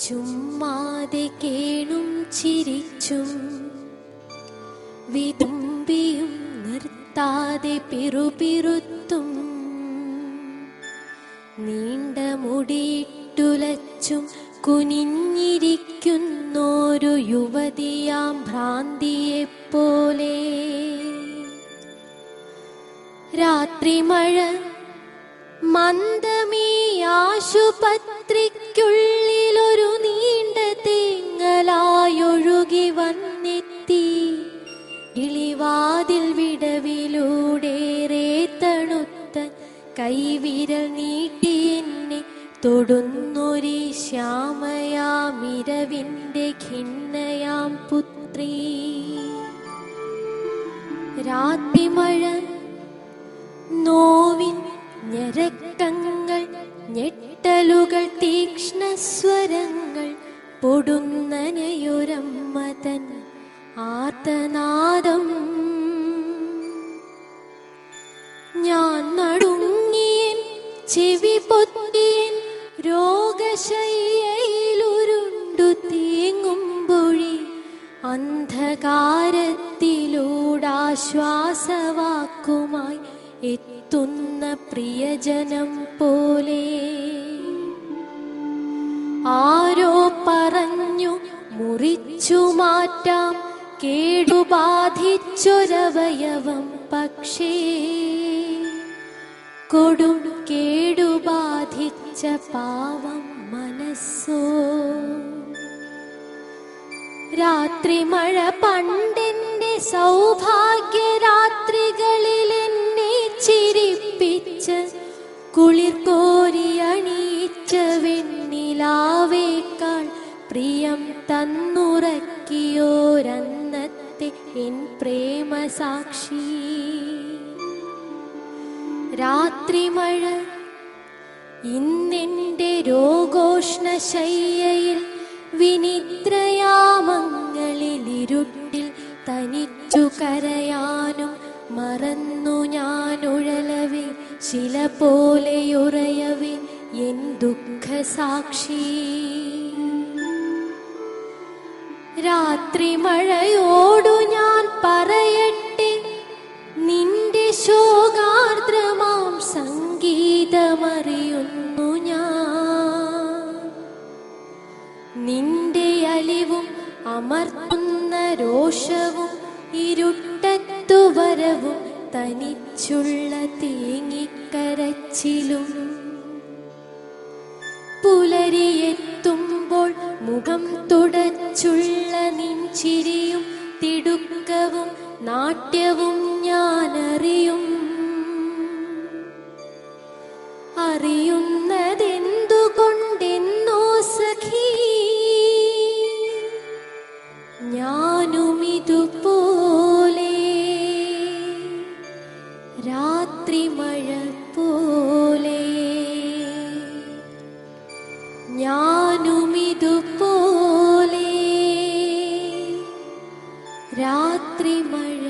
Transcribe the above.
ചുമ്മാതെ കേണും ചിരിച്ചും വിതുമ്പിയും നിർത്താതെ പിറുപിറുത്തും നീണ്ട മുടിയിട്ടുലച്ചും കുനിഞ്ഞിരിക്കുന്നോരു യുവതിയാം ഭ്രാന്തിയെപ്പോലെ. രാത്രി മഴ മന്ദമീ ആശുപത്രിക്കുള്ളിലൊരു കൈവിരൽ നീട്ടി എന്നെ തൊടുന്നൊരി ശ്യാമയാമിരവിന്റെ ഖിന്നയാം പുത്രി. രാത്രിമഴ നോവിൻ ഞരക്കങ്ങൾ ഞെട്ടലുകൾ തീക്ഷ്ണസ്വരങ്ങൾ പൊടുന്നനയൊരമ്മതൻ ആർത്തനാദം ചെവി പൊത്തിയൻ രോഗശയ്യയിലുരുണ്ടു തേങ്ങുമ്പൊഴി അന്ധകാരത്തിലൂടാശ്വാസവാക്കുമായി എത്തുന്ന പ്രിയജനം പോലെ. ആരോ പറഞ്ഞു മുറിച്ചു മാറ്റാം. കേടുബാധിച്ചൊരവയവം പക്ഷേ കൊടും കേടുബാധിച്ച പാവം മനസ്സോ? രാത്രി മഴ പണ്ടെന്റെ സൗഭാഗ്യ രാത്രികളിൽ എന്നെ ചിരിപ്പിച്ച് കുളിർ കോരി അണിയിച്ച വെണ്ണിലാവേക്കാൾ പ്രിയം തന്നുറക്കിയോരന്നത്തെ എൻ പ്രേമ സാക്ഷി രാത്രി മഴ ഇന്നെന്റെ രോഗോഷ്ണ ശയ്യയിൽ വിനിദ്രയാമങ്ങളിൽ തനിച്ചു കരയാനും മറന്നു ഞാൻ ഉഴലവേ ശില പോലെയുറയവേ എൻ ദുഃഖസാക്ഷി. രാത്രി മഴയോടു ഞാൻ പറയട്ടെ അലിവും അമർത്തുന്ന രോഷവും ഇരുട്ടത്തു വരവും തനിച്ചുള്ള തേങ്ങിക്കരച്ചിലും. പുലരിയെത്തുമ്പോൾ മുഖം തുടച്ചുള്ള നിൻചിരിയും തിടുക്കവും നാട്യവും ഞാൻ രാത്രി മഴ പോലെ ഞാനുമിതുപോലെ രാത്രി മഴ